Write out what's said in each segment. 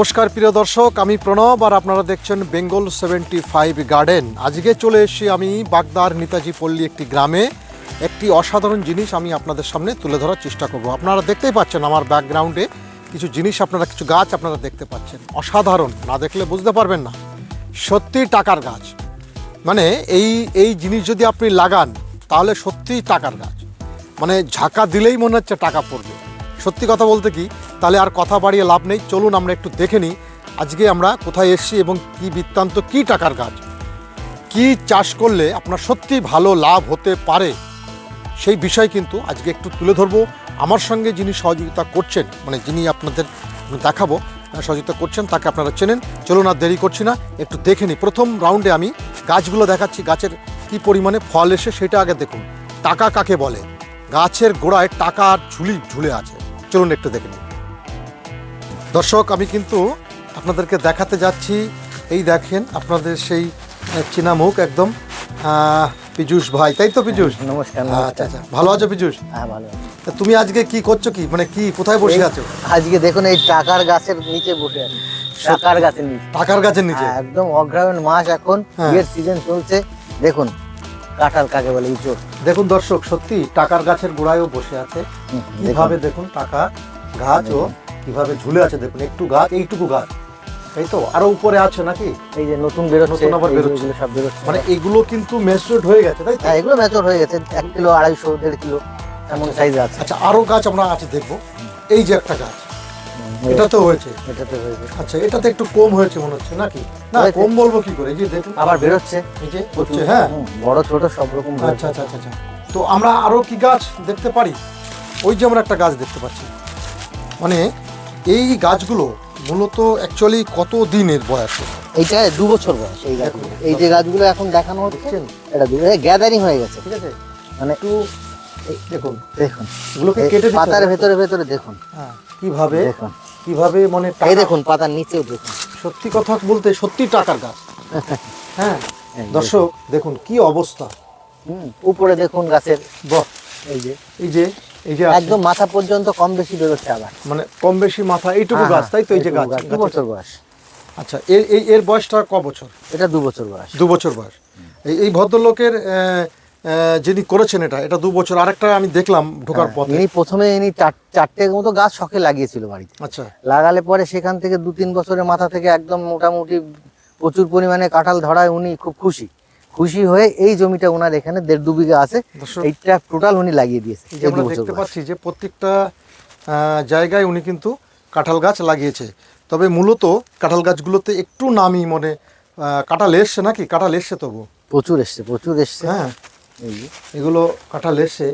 নমস্কার, প্রিয় দর্শক, আমি প্রণব আর আপনারা দেখছেন বেঙ্গল সেভেন্টি ফাইভ গার্ডেন। আজকে চলে এসেছি আমি বাগদার নেতাজি পল্লী একটি গ্রামে। একটি অসাধারণ জিনিস আমি আপনাদের সামনে তুলে ধরার চেষ্টা করব। আপনারা দেখতেই পাচ্ছেন আমার ব্যাকগ্রাউন্ডে কিছু জিনিস, আপনারা কিছু গাছ আপনারা দেখতে পাচ্ছেন। অসাধারণ, না দেখলে বুঝতে পারবেন না। সত্যি টাকার গাছ। মানে এই এই জিনিস যদি আপনি লাগান, তাহলে সত্যিই টাকার গাছ। মানে ঝাঁকা দিলেই মনে হচ্ছে টাকা পড়বে। সত্যি কথা বলতে কি তাহলে আর কথা বাড়িয়ে লাভ নেই। চলুন আমরা একটু দেখে নিই আজকে আমরা কোথায় এসেছি এবং কি বৃত্তান্ত, কি টাকার গাছ। কি চাষ করলে আপনার সত্যি ভালো লাভ হতে পারে? সেই বিষয় কিন্তু আজকে একটু তুলে ধরবো। আমার সঙ্গে যিনি সহযোগিতা করছেন মানে যিনি আপনাদের দেখাবো সহযোগিতা করছেন, তাকে আপনারা চেনেন। চলুন আর দেরি করছি না, একটু দেখে নিই। প্রথম রাউন্ডে আমি গাছগুলো দেখাচ্ছি, গাছের কি পরিমাণে ফল এসে সেটা আগে দেখুন। টাকা কাকে বলে? গাছের গোড়ায় টাকা আর ঝুলি ঝুলে আছে। চলুন একটু দেখে নিই। দর্শক আমি কিন্তু আপনাদেরকে দেখাতে যাচ্ছি। এই দেখেন আপনাদের সেই চেনা মুখ একদম পীযূষ ভাই। তাই তো পীযূষ? নমস্কার আচ্ছা আচ্ছা। ভালো আছো পীযূষ? হ্যাঁ ভালো। তা তুমি আজকে কি করছ কি? মানে কি কোথায় বসে আছো? আজকে দেখুন এই টাকার গাছের নিচে বসে আছি। টাকার গাছের নিচে। টাকার গাছের নিচে? হ্যাঁ, একদম অগ্রায়ণ মাস এখন। হ্যাঁ। বিয়ের সিজন চলছে। দেখুন কাঁঠাল কাকে বলে ইঁচড় দেখুন দর্শক সত্যি টাকার গাছের গোড়ায়ও বসে আছে। কীভাবে দেখুন। টাকা গাছ ও কীভাবে ঝুলে আছে দেখুন একটু গাছ এইটুকু গাছ তাই তো আরও উপরে আছে নাকি? এই যে নতুন বেরোচ্ছে নতুন আবার এই বেরোচ্ছে। সব বেরোচ্ছে। মানে এগুলো কিন্তু মেসুরেট হয়ে গেছে তাই তো? হ্যাঁ এগুলো ম্যাচর হয়ে গেছে এক কিলো আড়াইশো দেড় কিলো এমন সাইজ আছে। আচ্ছা আরও গাছ আমরা আছে দেখব। এই যে একটা গাছ এটা তো হয়েছে। এটাতে হয়েছে। আচ্ছা এটাতে একটু কম হয়েছে মনে হচ্ছে নাকি? না কম বলব কি করে? এই যে দেখুন। আবার বেরোচ্ছে। এই যে হচ্ছে হ্যাঁ। বড় ছোট সব রকম আচ্ছা আচ্ছা আচ্ছা আচ্ছা। তো আমরা আরও কি গাছ দেখতে পারি? ওই যে আমরা একটা গাছ দেখতে পাচ্ছি। মানে এই গাছগুলো মূলত অ্যাকচুয়ালি কত দিনের বয়স? এইটা দু বছর বয়স এই দেখুন, এই যে গাছগুলো এখন দেখানো হচ্ছে? এটা গ্যাদারিং হয়ে গেছে ঠিক আছে? মানে একটু দেখুন দেখুন। এগুলোকে কেটে পাতার ভেতরে ভেতরে দেখুন। হ্যাঁ, কীভাবে? দেখুন। কীভাবে মানে এই দেখুন পাতার নিচেও দেখুন। সত্যি কথা বলতে সত্যি টাকার গাছ। হ্যাঁ দর্শক দেখুন কি অবস্থা। হুম, উপরে দেখুন গাছের বাহ। এই যে। এই যে এই যে একদম মাথা পর্যন্ত কম বেশি বেরোচ্ছে আবার। মানে কম বেশি মাথা এইটুকু হ্যাঁ, গাছ তাই তো এই যে গাছ? দু বছর। বয়স। আচ্ছা এই এর বয়সটা ক বছর? এটা দু বছর বয়স। দু বছর বয়স। এই এই ভদ্রলোকের যিনি করেছেন এটা এটা দু বছর। আরেকটা আমি দেখলাম ঢোকার হ্যাঁ, পথে। ইনি প্রথমে ইনি চার- চারটে মতো গাছ শখে লাগিয়েছিল বাড়িতে। আচ্ছা। লাগালে পরে সেখান থেকে দু তিন বছরের মাথা থেকে একদম মোটামুটি প্রচুর পরিমাণে কাঁঠাল ধরায় উনি খুব খুশি। খুশি হয়ে এই জমিটা ওনার এখানে দেড় দু বিঘা আছে। এইটা টোটাল উনি লাগিয়ে দিয়েছে আমরা দেখতে পাচ্ছি যে প্রত্যেকটা জায়গায় উনি কিন্তু কাঁঠাল গাছ লাগিয়েছে। তবে মূলত কাঁঠাল গাছগুলোতে একটু নামি মানে কাঁঠাল এসছে নাকি? কাঁঠাল এসছে তবু। প্রচুর এসছে প্রচুর এসছে। হ্যাঁ। এগুলো কাঁঠাল এসছে।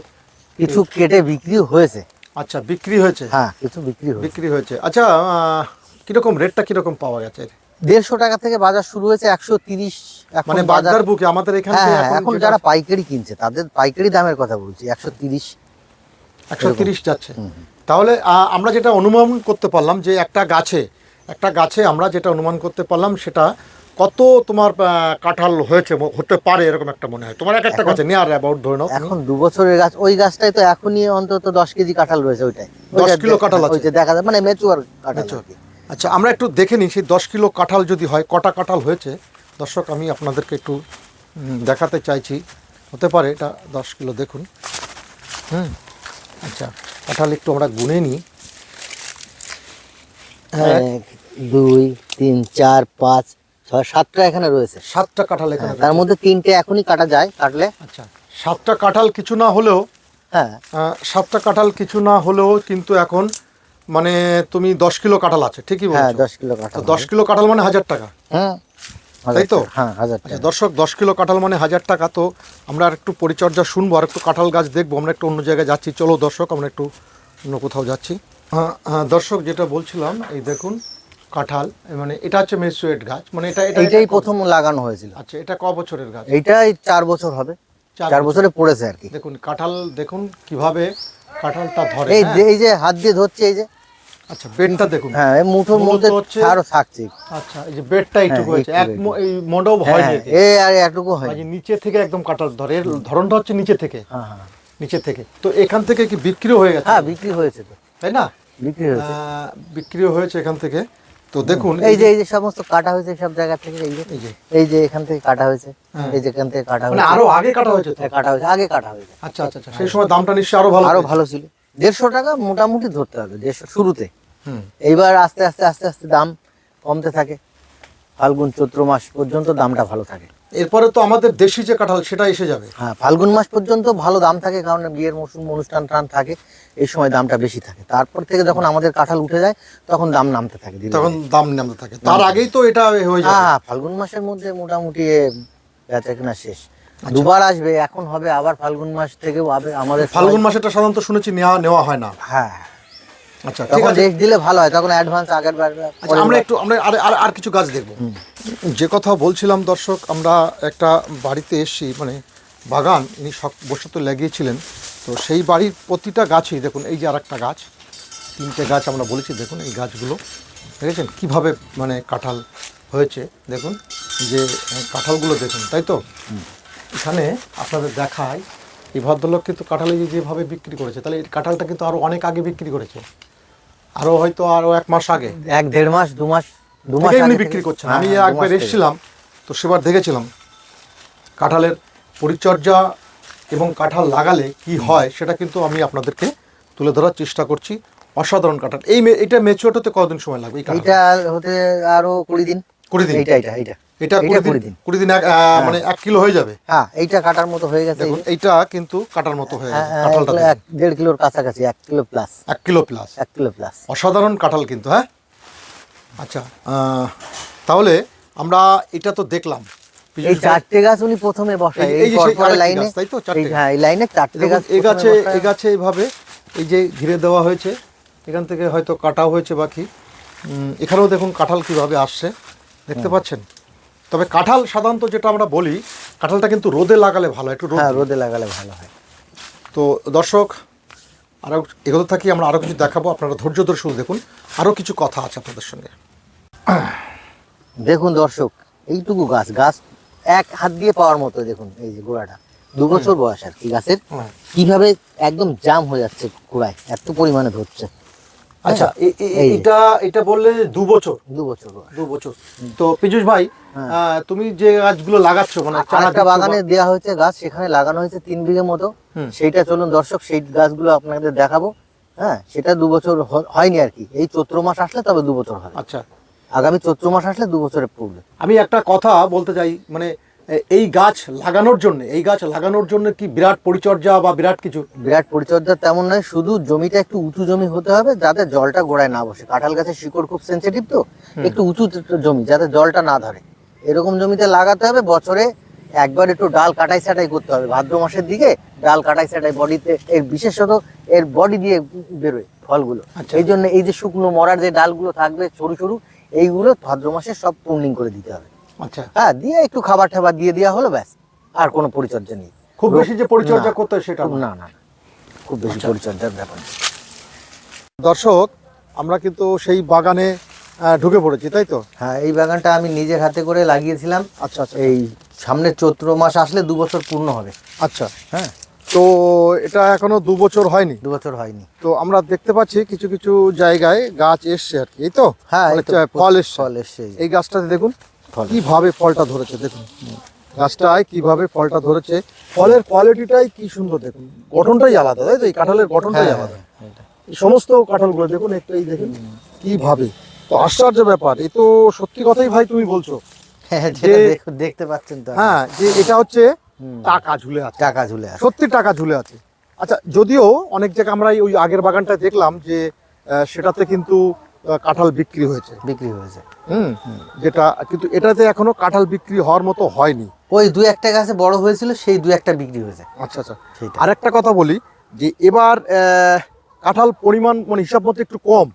কিছু কেটে বিক্রিও হয়েছে। আচ্ছা বিক্রি হয়েছে? হ্যাঁ কিছু বিক্রি বিক্রি হয়েছে। আচ্ছা কীরকম রেটটা কীরকম পাওয়া গেছে? দেড়শো টাকা থেকে বাজার শুরু হয়েছে একশো তিরিশ মানে বাজার বুকে আমাদের এখানে হ্যাঁ হ্যাঁ, এখন যারা পাইকারি কিনছে তাদের পাইকারি দামের কথা বলছি একশো তিরিশ। একশো তিরিশ যাচ্ছে। তাহলে আমরা যেটা অনুমান করতে পারলাম যে একটা গাছে একটা গাছে আমরা যেটা অনুমান করতে পারলাম সেটা কত তোমার কাঁঠাল হয়েছে হতে পারে এরকম একটা মনে হয়। তোমার এক একটা গাছে নিয়ার অ্যাবাউট ধরে নাও। এখন দু বছরের গাছ ওই গাছটাই তো এখনই অন্তত দশ কেজি কাঁঠাল রয়েছে ওইটাই। 10 ওইটা কিলো কাঁঠাল আছে? দেখা যায় মানে মেচুয়ার কাঁঠাল। আর। আচ্ছা আমরা একটু দেখে নিই সেই দশ কিলো কাঁঠাল যদি হয় কটা কাঁঠাল হয়েছে? দর্শক আমি আপনাদেরকে একটু দেখাতে চাইছি। হতে পারে এটা দশ কিলো দেখুন। হুম আচ্ছা কাঁঠাল একটু আমরা গুনে নিই। হ্যাঁ এক দুই তিন চার পাঁচ ছয় সাতটা এখানে রয়েছে। সাতটা কাঁঠাল এখানে হ্যাঁ, তার মধ্যে তিনটে এখনই কাটা যায় কাটলে। আচ্ছা সাতটা কাঁঠাল কিছু না হলেও হ্যাঁ। সাতটা কাঁঠাল কিছু না হলেও কিন্তু এখন মানে তুমি দশ কিলো কাঁঠাল আছে ঠিকই হ্যাঁ দশ কিলো কাঁঠাল দশ কিলো কাঁঠাল মানে হাজার টাকা। হ্যাঁ তাই তো? হ্যাঁ হাজার আচ্ছা টাকা। দর্শক দশ কিলো কাঁঠাল মানে হাজার টাকা তো আমরা আর একটু পরিচর্যা শুনব আর একটু কাঁঠাল গাছ দেখব আমরা একটু অন্য জায়গায় যাচ্ছি। চলো দর্শক আমরা একটু অন্য কোথাও যাচ্ছি। হ্যাঁ, হ্যাঁ, দর্শক যেটা বলছিলাম এই দেখুন কাঁঠাল মানে এটা হচ্ছে মেসুয়েট গাছ মানে এটা এটা এইটাই এটা ক- প্রথম লাগানো হয়েছিল। আচ্ছা এটা ক বছরের গাছ? এইটাই চার বছর হবে। চার বছরে। পড়েছে আর কি। দেখুন কাঁঠাল দেখুন কীভাবে কাঁঠালটা ধরে হ্যাঁ? যে এই যে হাত দিয়ে ধরছে এই যে। আচ্ছা বেডটা দেখুন। হ্যাঁ মুঠোর মধ্যে আরও থাকছে। আচ্ছা এই যে বেডটা একটু হ্যাঁ, হয়েছে। এক এই হ্যাঁ আর এটুকু হয় নিচে থেকে একদম কাঁঠাল ধরে। এর ধরনটা হচ্ছে নিচে থেকে। হ্যাঁ হ্যাঁ। নিচে থেকে। তো এখান থেকে কি বিক্রিও হয়ে গেছে? হ্যাঁ বিক্রি হয়েছে তো। তাই না? বিক্রি হয়েছে। বিক্রিও হয়েছে এখান থেকে। তো দেখুন এই যে এই যে সমস্ত কাটা হয়েছে সব জায়গা থেকে এই যে এই যে। এখান থেকে কাটা হয়েছে হ্যাঁ। এই যে এখান থেকে কাটা মানে হয়েছে। আরও আগে কাটা হয়েছে তো? হ্যাঁ, কাটা হয়েছে আগে কাটা হয়েছে। আচ্ছা আচ্ছা আচ্ছা। সেই সময় দামটা নিশ্চয়ই আরও ভালো আরও ভালো ছিল। দেড়শো টাকা মোটামুটি ধরতে হবে দেড়শো শুরুতে। হুম। এইবার আস্তে আস্তে আস্তে আস্তে দাম কমতে থাকে। ফাল্গুন চৈত্র মাস পর্যন্ত দামটা ভালো থাকে। এরপরে তো আমাদের দেশি যে কাঁঠাল সেটা এসে যাবে। হ্যাঁ ফাল্গুন মাস পর্যন্ত ভালো দাম থাকে কারণ বিয়ের মৌসুম অনুষ্ঠান টান থাকে এই সময় দামটা বেশি থাকে। তারপর থেকে যখন আমাদের কাঁঠাল উঠে যায় তখন দাম নামতে থাকে তখন দাম নামতে থাকে। তার আগেই তো এটা হয়ে ধীরে। যাবে। হ্যাঁ ফাল্গুন মাসের মধ্যে মোটামুটি বেচা কেনা শেষ। দুবার আসবে এখন হবে আবার ফাল্গুন মাস আবে আমাদের ফাল্গুন মাসেটা সাধারণত শুনেছি নেওয়া নেওয়া হয় না। হ্যাঁ। আচ্ছা তখন ডেট দিলে ভালো হয় তখন অ্যাডভান্স আগের বার আচ্ছা আমরা একটু আমরা আর আর- আর কিছু গাছ দেখব। যে কথা বলছিলাম দর্শক আমরা একটা বাড়িতে এসেছি মানে বাগান ইনি শখ বসে তো লাগিয়েছিলেন তো সেই বাড়ির প্রতিটা গাছই দেখুন এই যে আর একটা গাছ তিনটে গাছ আমরা বলেছি দেখুন এই গাছগুলো দেখেছেন? কীভাবে মানে কাঁঠাল হয়েছে দেখুন যে কাঁঠালগুলো দেখুন তাই তো? এখানে আপনাদের দেখায় এই ভদ্রলোক কিন্তু কাঁঠাল যেভাবে বিক্রি করেছে তাহলে এই কাঁঠালটা কিন্তু আরও অনেক আগে বিক্রি করেছে। আরও হয়তো আরও এক মাস আগে। এক দেড় মাস দু মাস দু মাস আগে বিক্রি করছেন। হ্যাঁ, আমি হ্যাঁ, একবার এসেছিলাম তো সেবার দেখেছিলাম কাঁঠালের পরিচর্যা এবং কাঁঠাল লাগালে কি হয় সেটা কিন্তু আমি আপনাদেরকে তুলে ধরার চেষ্টা করছি। অসাধারণ কাঁঠাল। এই এটা মেচুয়ার হতে কতদিন সময় লাগবে এইটা হতে আরও কুড়ি দিন। কুড়ি দিন। এইটা এইটা এইটা। এটা কুড়ি দিন কুড়ি দিন। এক- মানে এক কিলো হয়ে যাবে। হ্যাঁ এইটা কাটার মতো হয়ে গেছে। এইটা কিন্তু কাটার মতো হয়ে হ্যাঁ, গেছে হ্যাঁ, কাঁঠালটা এক দেড় কিলোর কাছাকাছি এক কিলো প্লাস এক কিলো প্লাস এক কিলো প্লাস অসাধারণ কাঁঠাল কিন্তু হ্যাঁ? আচ্ছা তাহলে আমরা এটা তো দেখলাম। এই চারটে গাছ উনি প্রথমে বসায় এই- এই এই লাইনে। তাই তো? চারটে হ্যাঁ এই লাইনে চারটে গাছ এ গাছে প্রথমে এ গাছে এইভাবে এই যে ঘিরে দেওয়া হয়েছে এখান থেকে হয়তো কাটাও হয়েছে বাকি। এখানেও দেখুন কাঁঠাল কীভাবে আসছে। দেখতে পাচ্ছেন? তবে কাঁঠাল সাধারণত যেটা আমরা বলি কাঁঠালটা কিন্তু রোদে লাগালে ভালো একটু রোদ হ্যাঁ রোদে লাগালে ভালো হয়। তো দর্শক আরও এগোতে থাকি আমরা আরও কিছু দেখাবো আপনারা ধৈর্য ধরে শুধু দেখুন। আরও কিছু কথা আছে আপনাদের সঙ্গে। দেখুন দর্শক এইটুকু গাছ গাছ এক হাত দিয়ে পাওয়ার মতো দেখুন এই যে গোড়াটা। দু বছর বয়স আর কি গাছের। কীভাবে একদম জাম হয়ে যাচ্ছে গোড়ায় এত পরিমাণে ধরছে। আচ্ছা যে। এটা এটা বললে দু বছর। দু বছর দু বছর। তো পীযুষ ভাই তুমি যে গাছগুলো লাগাচ্ছ মানে চারা আরেকটা দিচ্ছ বা- বাগানে দেওয়া হয়েছে গাছ সেখানে লাগানো হয়েছে তিন বিঘে মতো। হুম। সেইটা চলুন দর্শক সেই গাছগুলো আপনাদের দেখাবো। হ্যাঁ সেটা দু বছর হয়নি আর কি। এই চৈত্র মাস আসলে তবে দু বছর হবে। আচ্ছা। আগামী চৈত্র মাস আসলে দু বছরে পড়বে আমি একটা কথা বলতে চাই মানে এই গাছ লাগানোর জন্য এই গাছ লাগানোর জন্য কি বিরাট পরিচর্যা বা বিরাট কিছু? বিরাট পরিচর্যা তেমন নয় শুধু জমিটা একটু উঁচু জমি হতে হবে যাতে জলটা গোড়ায় না বসে। কাঁঠাল গাছের শিকড় খুব সেন্সিটিভ তো একটু উঁচু জমি যাতে জলটা না ধরে। এরকম জমিতে লাগাতে হবে বছরে একবার একটু ডাল কাটাই ছাটাই করতে হবে। ভাদ্র মাসের দিকে ডাল কাটাই ছাটাই বডিতে এর বিশেষত এর বডি দিয়ে বেরোয় ফলগুলো। আচ্ছা। এই জন্য এই যে শুকনো মরার যে ডালগুলো থাকবে সরু সরু এইগুলো ভাদ্র মাসে সব প্রুনিং করে দিতে হবে। আচ্ছা। হ্যাঁ দিয়ে একটু খাবার টাবার দিয়ে দেওয়া হলো ব্যাস। আর কোনো পরিচর্যা নেই। খুব বেশি যে পরিচর্যা করতে সেটা না। না। খুব বেশি আচ্ছা। পরিচর্যার ব্যাপার দর্শক আমরা কিন্তু সেই বাগানে ঢুকে পড়েছি তাই তো? হ্যাঁ। এই বাগানটা আমি নিজের হাতে করে লাগিয়েছিলাম। আচ্ছা আচ্ছা। এই সামনের চৈত্র মাস আসলে দু বছর পূর্ণ হবে। আচ্ছা। হ্যাঁ। তো এটা এখনও দু বছর হয়নি? দু বছর হয়নি। তো আমরা দেখতে পাচ্ছি কিছু কিছু জায়গায় গাছ এসছে আর কি এই তো? হ্যাঁ মানে ফল এসছে। ফল এসছে। এই গাছটাতে দেখুন। ফল। কীভাবে ফলটা ধরেছে দেখুন। গাছটায় কীভাবে ফলটা ধরেছে ফলের কোয়ালিটিটাই কি সুন্দর দেখুন। গঠনটাই আলাদা তাই তো? এই কাঁঠালের গঠনটাই হ্যাঁ, আলাদা। হ্যাঁ, সমস্ত কাঁঠালগুলো দেখুন একটু এই দেখুন কীভাবে? তো আশ্চর্য ব্যাপার এ তো সত্যি কথাই ভাই তুমি বলছো। হ্যাঁ, দেখতে পাচ্ছেন তো হ্যাঁ যে এটা হচ্ছে টাকা ঝুলে আছে। টাকা ঝুলে আছে। সত্যি টাকা ঝুলে আছে। আচ্ছা যদিও অনেক জায়গায় আমরা ওই আগের বাগানটা দেখলাম যে সেটাতে কিন্তু কাঁঠাল বিক্রি হয়েছে। বিক্রি হয়েছে। হুম যেটা কিন্তু এটাতে এখনও কাঁঠাল বিক্রি হওয়ার মতো হয়নি। ওই দু একটা গাছে বড় হয়েছিল সেই দু একটা বিক্রি হয়েছে। আচ্ছা আচ্ছা। সেইটা। আরেকটা কথা বলি যে এবার কাঁঠাল পরিমাণ মানে হিসাব মতো একটু কম।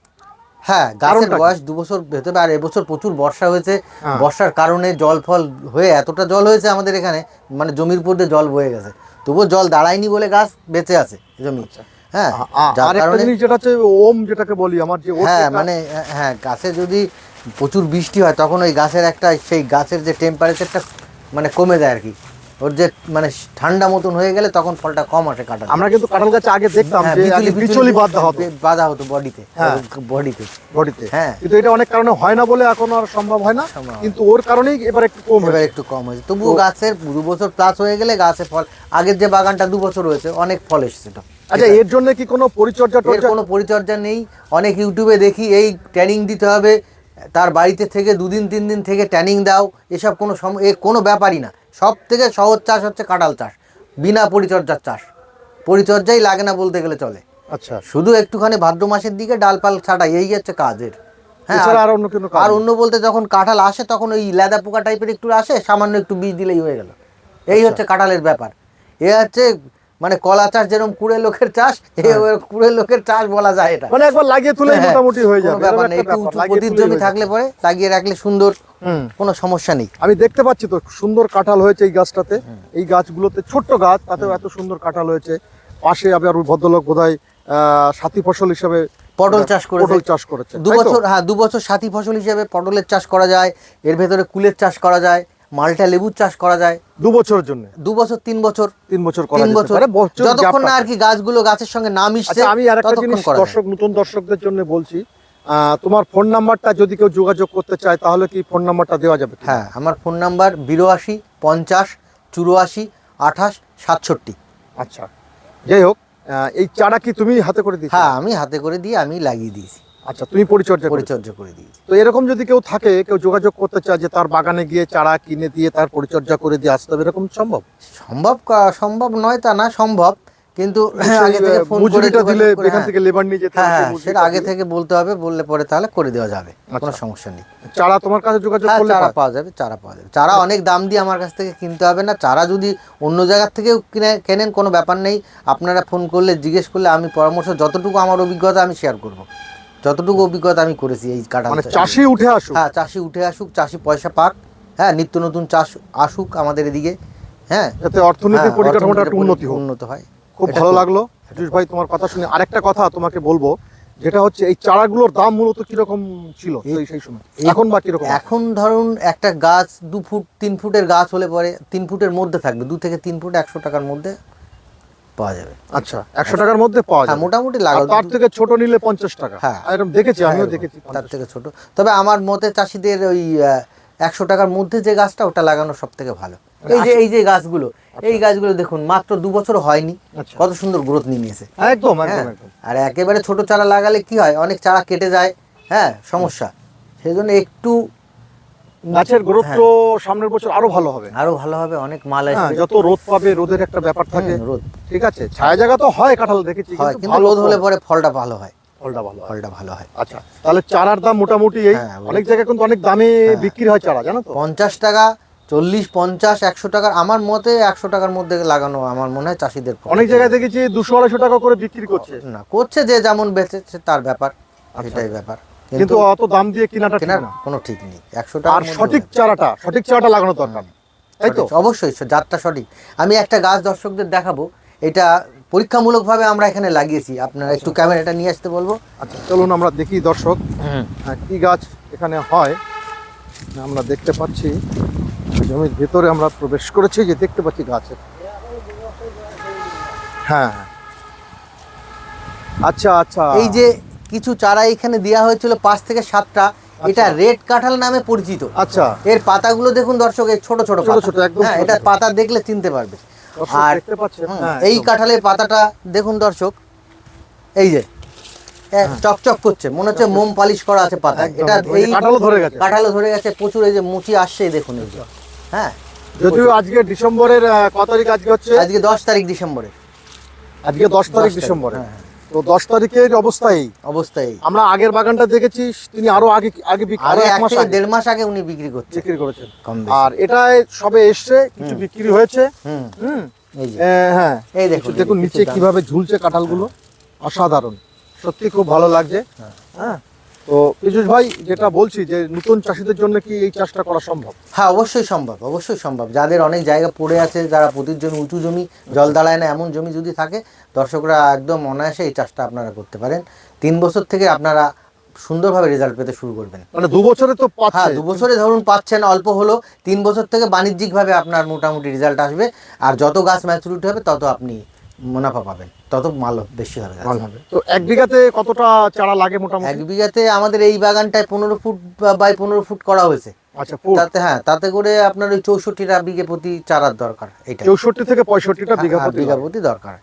হ্যাঁ গাছের বয়স দু বছর ভেতরে আর এবছর প্রচুর বর্ষা হয়েছে। হ্যাঁ। বর্ষার কারণে জল ফল হয়ে এতটা জল হয়েছে আমাদের এখানে মানে জমির উপর দিয়ে জল বয়ে গেছে। তবুও জল দাঁড়ায়নি বলে গাছ বেঁচে আছে জমি। হ্যাঁ আর একটা জিনিস যেটা হচ্ছে ওম যেটাকে বলি আমার যে হ্যাঁ মানে হ্যাঁ গাছে যদি প্রচুর বৃষ্টি হয় তখন ওই গাছের একটা সেই গাছের যে টেম্পারেচারটা মানে কমে যায় আর কি ওর যে মানে ঠান্ডা মতন হয়ে গেলে তখন ফলটা কম আসে কাঁঠাল আমরা কিন্তু কাঁঠাল গাছে আগে দেখতাম হ্যাঁ, বিচুলি- আগে বাঁধা হতো। বাঁধা হতো বডিতে হ্যাঁ। বডিতে। বডিতে। হ্যাঁ। কিন্তু এটা অনেক কারণে হয় না বলে এখন আর সম্ভব হয় না। হয়। কিন্তু ওর কারণেই এবার একটু কম এবার একটু কম হয়েছে। তবুও গাছের দু বছর প্লাস হয়ে গেলে গাছে ফল আগের যে বাগানটা দু বছর হয়েছে অনেক ফল এসেছিল আচ্ছা এর জন্য কি কোনো পরিচর্যা কোনো পরিচর্যা নেই। অনেক ইউটিউবে দেখি এই ট্যানিং দিতে হবে। তার বাড়িতে থেকে দুদিন তিন দিন থেকে ট্যানিং দাও। এসব কোনো সম এ কোনো ব্যাপারই না। সব থেকে সহজ চাষ হচ্ছে কাঁঠাল চাষ। বিনা পরিচর্যার চাষ। পরিচর্যাই লাগে না বলতে গেলে চলে। আচ্ছা। শুধু একটুখানি ভাদ্র মাসের দিকে ডালপাল ছাটাই এই হচ্ছে কাজের। হ্যাঁ আর- আর অন্য কোনো আর অন্য বলতে যখন কাঁঠাল আসে তখন ওই লেদা পোকা টাইপের একটু আসে সামান্য একটু বীজ দিলেই হয়ে গেল। এই আচ্ছা। হচ্ছে কাঁঠালের ব্যাপার। এ হচ্ছে মানে কলা চাষ যেরকম কুড়ে লোকের চাষ হ্যাঁ। কুড়ে লোকের চাষ বলা যায় এটা। মানে একবার লাগিয়ে তুলে হ্যাঁ, মোটামুটি হয়ে যাবে। ব্যাপার নেই একটা উঁচু জমি থাকলে পরে লাগিয়ে রাখলে সুন্দর হুম। কোনো সমস্যা নেই। আমি দেখতে পাচ্ছি তো সুন্দর কাঁঠাল হয়েছে এই গাছটাতে। এই গাছগুলোতে ছোট্ট গাছ তাতেও এত সুন্দর কাঁঠাল হয়েছে। পাশে আবার ভদ্রলোক বোধহয় আহ, সাথী ফসল হিসাবে পটল চাষ করে পটল চাষ করেছে। দু বছর হ্যাঁ দু বছর সাথী ফসল হিসেবে পটলের চাষ করা যায় এর ভেতরে কুলের চাষ করা যায়। মালটা লেবুর চাষ করা যায়। দু বছরের জন্য? দু বছর তিন বছর তিন বছর তিন বছর। যতক্ষণ না আর কি গাছগুলো গাছের সঙ্গে না মিশছে আচ্ছা আমি আর একটা জিনিস দর্শক নতুন দর্শকদের জন্য বলছি তোমার ফোন নাম্বারটা যদি কেউ যোগাযোগ করতে চায় তাহলে কি ফোন নাম্বারটা দেওয়া যাবে? হ্যাঁ আমার ফোন নাম্বার বিরাশি পঞ্চাশ চুরাশি আঠাশ সাতষট্টি। আচ্ছা যাই হোক এই চারা কি তুমি হাতে করে দিচ্ছ হ্যাঁ আমি হাতে করে দিয়ে আমি লাগিয়ে দিয়েছি। আচ্ছা তুমি পরিচর্যা পরিচর্যা করে দিয়েছি। তো এরকম যদি কেউ থাকে কেউ যোগাযোগ করতে চায় যে তার বাগানে গিয়ে চারা কিনে দিয়ে তার পরিচর্যা করে দিয়ে আসতে হবে এরকম সম্ভব? সম্ভব সম্ভব নয় তা না সম্ভব। কিন্তু আগে থেকে ফোন করে দিলে এখান হ্যাঁ। থেকে লেবার নিয়ে যেতে হ্যাঁ হ্যাঁ সেই সেটা আগে থেকে বলতে হবে বললে পরে তাহলে করে দেওয়া যাবে কোনো আচ্ছা। সমস্যা নেই। চারা তোমার কাছে যোগাযোগ করলে চারা পাওয়া- পাওয়া যাবে চারা পাওয়া যাবে। চারা অনেক দাম দিয়ে আমার কাছ থেকে কিনতে হবে না চারা যদি অন্য জায়গার থেকেও কিনে কেনেন কোনো ব্যাপার নেই। আপনারা ফোন করলে জিজ্ঞেস করলে আমি পরামর্শ যতটুকু আমার অভিজ্ঞতা আমি শেয়ার করব। যতটুকু অভিজ্ঞতা আমি করেছি এই কাঁঠাল মানে চাষি উঠে আসুক। হ্যাঁ চাষি উঠে আসুক চাষি পয়সা পাক। হ্যাঁ নিত্য নতুন চাষ আসুক আমাদের এদিকে। হ্যাঁ যাতে অর্থনৈতিক হ্যাঁ, পরিকাঠামোটা একটু উন্নতি উন্নত হয়। খুব ভালো লাগল। পীযুষ ভাই তোমার কথা শুনে আরেকটা কথা তোমাকে বলব যেটা হচ্ছে এই চারাগুলোর দাম মূলত কীরকম ছিল সেই সময়? এখন বা কীরকম? এখন ধরুন একটা গাছ দু ফুট তিন ফুটের গাছ হলে পরে তিন ফুটের মধ্যে থাকবে। দু থেকে তিন ফুট একশো টাকার মধ্যে পাওয়া যাবে। আচ্ছা একশো টাকার মধ্যে পাওয়া হ্যাঁ যায় মোটামুটি লাগাও। তার থেকে ছোট নিলে পঞ্চাশ টাকা। হ্যাঁ। এরকম দেখেছি আমিও দেখেছি তার থেকে ছোট। তবে আমার মতে চাষিদের ওই একশো টাকার মধ্যে যে গাছটা ওটা লাগানো সব থেকে ভালো। এই যে এই যে গাছগুলো এই গাছগুলো দেখুন মাত্র দু বছর হয়নি। আচ্ছা। কত সুন্দর গ্রোথ নিয়ে নিয়েছে হ্যাঁ একদম। আর একেবারে ছোট চারা লাগালে কি হয়? অনেক চারা কেটে যায় হ্যাঁ সমস্যা। সেই জন্য একটু গাছের গ্রোথ হ্যাঁ। তো সামনের বছর আরও ভালো হবে। আরও ভালো হবে অনেক মাল হ্যাঁ আসবে। যত রোদ পাবে রোদের একটা ব্যাপার থাকে। রোদ। ঠিক আছে ছায়া জায়গা তো হয় কাঁঠাল দেখেছি হয় কিন্তু রোদ হলে পরে ফলটা ভালো হয়। ফলটা ভালো ফলটা ভালো হয়। আচ্ছা তাহলে চারার দাম মোটামুটি এই হ্যাঁ, অনেক জায়গায় কিন্তু অনেক দামে বিক্রি হয় চারা জানো তো? পঞ্চাশ টাকা চল্লিশ পঞ্চাশ একশো টাকার আমার মতে একশো টাকার মধ্যে লাগানো আমার মনে হয় চাষিদের অনেক জায়গায় দেখেছি দুশো আড়াইশো টাকা করে বিক্রি করছে। না করছে যে যেমন বেচেছে তার ব্যাপার এটাই ব্যাপার। আচ্ছা। কিন্তু অত দাম দিয়ে কেনাটা না। কোনো ঠিক নেই। একশো টাকা আর সঠিক চারাটা সঠিক চারাটা লাগানো দরকার তাই তো? অবশ্যই জাতটা সঠিক। আমি একটা গাছ দর্শকদের দেখাবো। এটা পরীক্ষামূলকভাবে আমরা এখানে লাগিয়েছি। আপনারা একটু ক্যামেরাটা নিয়ে আসতে বলব। আচ্ছা চলুন আমরা দেখি দর্শক হ্যাঁ, কি গাছ এখানে হয়। আমরা দেখতে পাচ্ছি জমির ভেতরে আমরা প্রবেশ করেছি যে দেখতে পাচ্ছি গাছের। হ্যাঁ হ্যাঁ। আচ্ছা আচ্ছা। এই যে কিছু চারা এখানে দেওয়া হয়েছিল পাঁচ থেকে সাতটা। এটা রেড কাঁঠাল নামে পরিচিত। আচ্ছা। এর পাতাগুলো দেখুন দর্শক ছোট ছোট ছোট ছোট, একদম হ্যাঁ এটা পাতা দেখলে চিনতে পারবে। আর হ্যাঁ, এই কাঁঠালের পাতাটা দেখুন দর্শক এই যে চকচক করছে মনে হচ্ছে মোম পালিশ করা আছে পাতা এটা এই কাঁঠালও ধরে গেছে। কাঁঠালও ধরে গেছে প্রচুর এই যে মুচি আসছে দেখুন এই যে। হ্যাঁ। যদিও আজকে ডিসেম্বরের কত তারিখ আজকে হচ্ছে? আজকে দশ তারিখ ডিসেম্বরে আজকে দশ তারিখ তারিখ, ডিসেম্বরে হ্যাঁ, তো দশ তারিখের অবস্থায় অবস্থায় আমরা আগের বাগানটা দেখেছি তিনি আরও আগে আগে বিক্রি আরও এক মাস দেড় মাস আগে উনি বিক্রি করছে বিক্রি করেছেন। আর এটাই সবে এসছে কিছু বিক্রি হয়েছে। হুম। হ্যাঁ। এই দেখুন দেখুন নিচে কীভাবে ঝুলছে কাঁঠালগুলো। অসাধারণ। সত্যি খুব ভালো লাগছে। হ্যাঁ। তো পীযুষ ভাই যেটা বলছি যে নতুন চাষিদের জন্য কি এই চাষটা করা সম্ভব? হ্যাঁ অবশ্যই সম্ভব অবশ্যই সম্ভব। যাদের অনেক জায়গা পড়ে আছে যারা প্রতির জমি উঁচু জমি জল দাঁড়ায় না এমন জমি যদি থাকে দর্শকরা একদম অনায়াসে এই চাষটা আপনারা করতে পারেন। তিন বছর থেকে আপনারা সুন্দরভাবে রেজাল্ট পেতে শুরু করবেন। মানে দু বছরে তো হ্যাঁ দু বছরে ধরুন পাচ্ছেন অল্প হলো তিন বছর থেকে বাণিজ্যিকভাবে আপনার মোটামুটি রেজাল্ট আসবে। আর যত গাছ ম্যাচুরিটি হবে তত আপনি মুনাফা পাবেন। তত মাল বেশি হবে। ভালো হবে। তো এক বিঘাতে কতটা চারা লাগে মোটামুটি? এক বিঘাতে আমাদের এই বাগানটায় পনেরো ফুট বাই পনেরো ফুট করা হয়েছে। আচ্ছা তাতে হ্যাঁ তাতে করে আপনার ওই চৌষট্টিটা বিঘে প্রতি চারার দরকার এইটা। চৌষট্টি থেকে পঁয়ষট্টিটা বিঘা হ্যাঁ, প্রতি বিঘা প্রতি দরকার।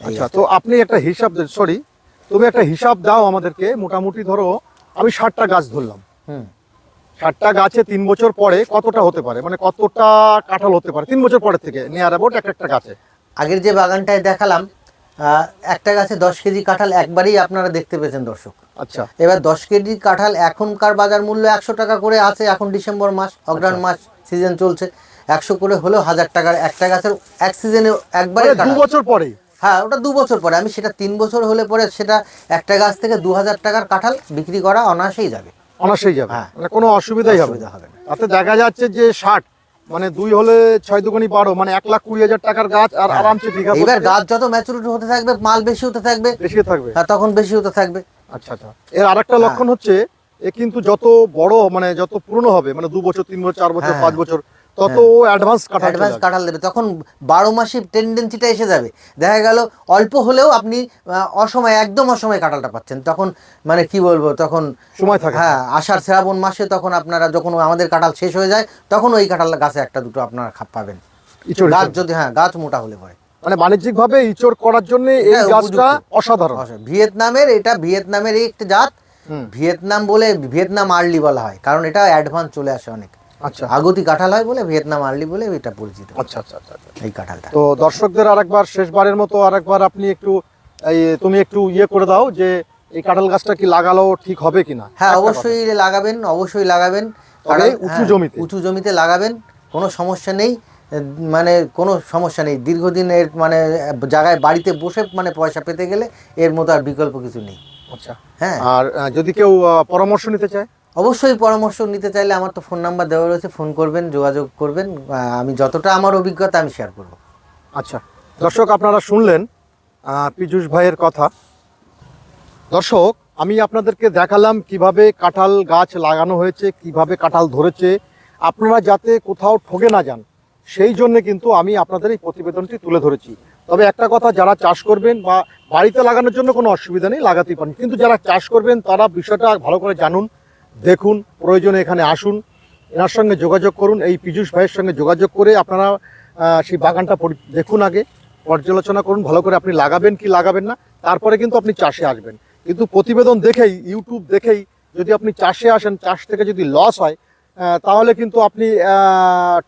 আচ্ছা তো আপনি একটা হিসাব সরি তুমি একটা হিসাব দাও আমাদেরকে। মোটামুটি ধরো আমি ষাটটা গাছ ধরলাম। হুম। ষাটটা গাছে তিন বছর পরে কতটা হতে পারে? মানে কতটা কাঁঠাল হতে পারে? তিন বছর পরের থেকে নিয়ার অ্যাবাউট এক একটা গাছে। আগের যে বাগানটায় দেখালাম একটা গাছে দশ কেজি কাঁঠাল একবারেই আপনারা দেখতে পেয়েছেন দর্শক। আচ্ছা। এবার দশ কেজি কাঁঠাল এখনকার বাজার মূল্য একশো টাকা করে আছে এখন ডিসেম্বর মাস অগ্রাণ মাস সিজন চলছে একশো করে হলেও হাজার টাকার একটা গাছের এক সিজনে একবারে মানে দু বছর পরে? হ্যাঁ ওটা দু বছর পরে। আমি সেটা তিন বছর হলে পরে সেটা একটা গাছ থেকে দু হাজার টাকার কাঁঠাল বিক্রি করা অনায়াসেই যাবে। অনাসেই যাবে? হ্যাঁ। মানে কোনো অসুবিধাই হবে না। তাতে দেখা যাচ্ছে যে ষাট মানে দুই হলে ছয় দুগুনি বারো মানে এক লাখ কুড়ি হাজার টাকার গাছ আর আরামসে বিঘা এবার গাছ যত ম্যাচুরিটি হতে থাকবে মাল বেশি হতে থাকবে বেশি থাকবে। হ্যাঁ তখন বেশি হতে থাকবে। আচ্ছা আচ্ছা। এর আরেকটা হ্যাঁ। লক্ষণ হচ্ছে এ কিন্তু যত বড় মানে যত পুরনো হবে মানে দু বছর তিন বছর চার বছর হ্যাঁ, পাঁচ বছর তত অ্যাডভান্স কাটা অ্যাডভান্স কাঁঠাল দেবে। তখন বারো মাসে টেন্ডেন্সিটা এসে যাবে। দেখা গেল অল্প হলেও আপনি অসময়ে একদম অসময়ে কাঁঠালটা পাচ্ছেন। তখন মানে কি বলব তখন সময় থাকে। হ্যাঁ আষাঢ় শ্রাবণ মাসে তখন আপনারা যখন আমাদের কাঁঠাল শেষ হয়ে যায় তখন ওই কাঁঠাল গাছে একটা দুটো আপনারা খাপ পাবেন। গাছ যদি হ্যাঁ গাছ মোটা হলে পরে। মানে বাণিজ্যিক ভাবে ইচড় করার জন্য এই গাছটা অসাধারণ। ভিয়েতনামের এটা ভিয়েতনামের একটা জাত। ভিয়েতনাম বলে ভিয়েতনাম আর্লি বলা হয়। কারণ এটা অ্যাডভান্স চলে আসে অনেক। আচ্ছা। আগতি কাঁঠাল হয় বলে ভিয়েতনাম আর্লি বলে এটা পরিচিত। আচ্ছা আচ্ছা আচ্ছা আচ্ছা। এই কাঁঠালটা। তো দর্শকদের আরেকবার শেষবারের মতো আরেকবার আপনি একটু এই তুমি একটু ইয়ে করে দাও যে এই কাঁঠাল গাছটা কি লাগালো ঠিক হবে কিনা? হ্যাঁ অবশ্যই লাগাবেন অবশ্যই লাগাবেন। উঁচু হ্যাঁ, জমিতে। উঁচু জমিতে লাগাবেন কোনো সমস্যা নেই। মানে কোনো সমস্যা নেই। দীর্ঘদিন এর মানে জায়গায় বাড়িতে বসে মানে পয়সা পেতে গেলে এর মতো আর বিকল্প কিছু নেই। আচ্ছা। হ্যাঁ। আর যদি কেউ পরামর্শ নিতে চায়? অবশ্যই পরামর্শ নিতে চাইলে আমার তো ফোন নাম্বার দেওয়া রয়েছে, ফোন করবেন, যোগাযোগ করবেন। আমি যতটা আমার অভিজ্ঞতা আমি শেয়ার করব। আচ্ছা দর্শক আপনারা শুনলেন পীযূষ ভাইয়ের কথা। দর্শক, আমি আপনাদেরকে দেখালাম কীভাবে কাঁঠাল গাছ লাগানো হয়েছে, কীভাবে কাঁঠাল ধরেছে। আপনারা যাতে কোথাও ঠকে না যান, সেই জন্য কিন্তু আমি আপনাদের এই প্রতিবেদনটি তুলে ধরেছি। তবে একটা কথা, যারা চাষ করবেন বা বাড়িতে লাগানোর জন্য কোনো অসুবিধা নেই, লাগাতেই পারেন। কিন্তু যারা চাষ করবেন, তারা বিষয়টা ভালো করে জানুন। দেখুন, প্রয়োজনে এখানে আসুন, এনার সঙ্গে যোগাযোগ করুন, এই পীযূষ ভাইয়ের সঙ্গে যোগাযোগ করে আপনারা সেই বাগানটা দেখুন আগে, পর্যালোচনা করুন, ভালো করে আপনি লাগাবেন কি লাগাবেন না, তারপরে কিন্তু আপনি চাষে আসবেন। কিন্তু প্রতিবেদন দেখেই ইউটিউব দেখেই, যদি আপনি চাষে আসেন, চাষ থেকে যদি লস হয় তাহলে কিন্তু আপনি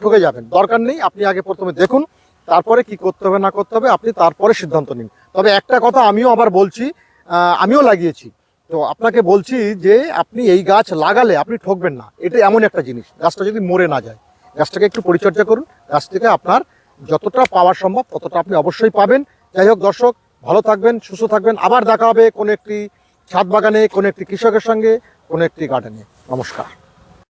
ঠকে যাবেন। দরকার নেই, আপনি আগে প্রথমে দেখুন, তারপরে কি করতে হবে, না করতে হবে, আপনি তারপরে সিদ্ধান্ত নিন। তবে একটা কথা আমিও আবার বলছি আমিও লাগিয়েছি। তো আপনাকে বলছি যে আপনি এই গাছ লাগালে আপনি ঠকবেন না। এটা এমন একটা জিনিস। গাছটা যদি মরে না যায়, গাছটাকে একটু পরিচর্যা করুন। গাছ থেকে আপনার যতটা পাওয়া সম্ভব ততটা আপনি অবশ্যই পাবেন। যাই হোক দর্শক, ভালো থাকবেন, সুস্থ থাকবেন। আবার দেখা হবে কোনো একটি ছাদ বাগানে, কোনো একটি কৃষকের সঙ্গে, কোনো একটি গার্ডেনে নমস্কার।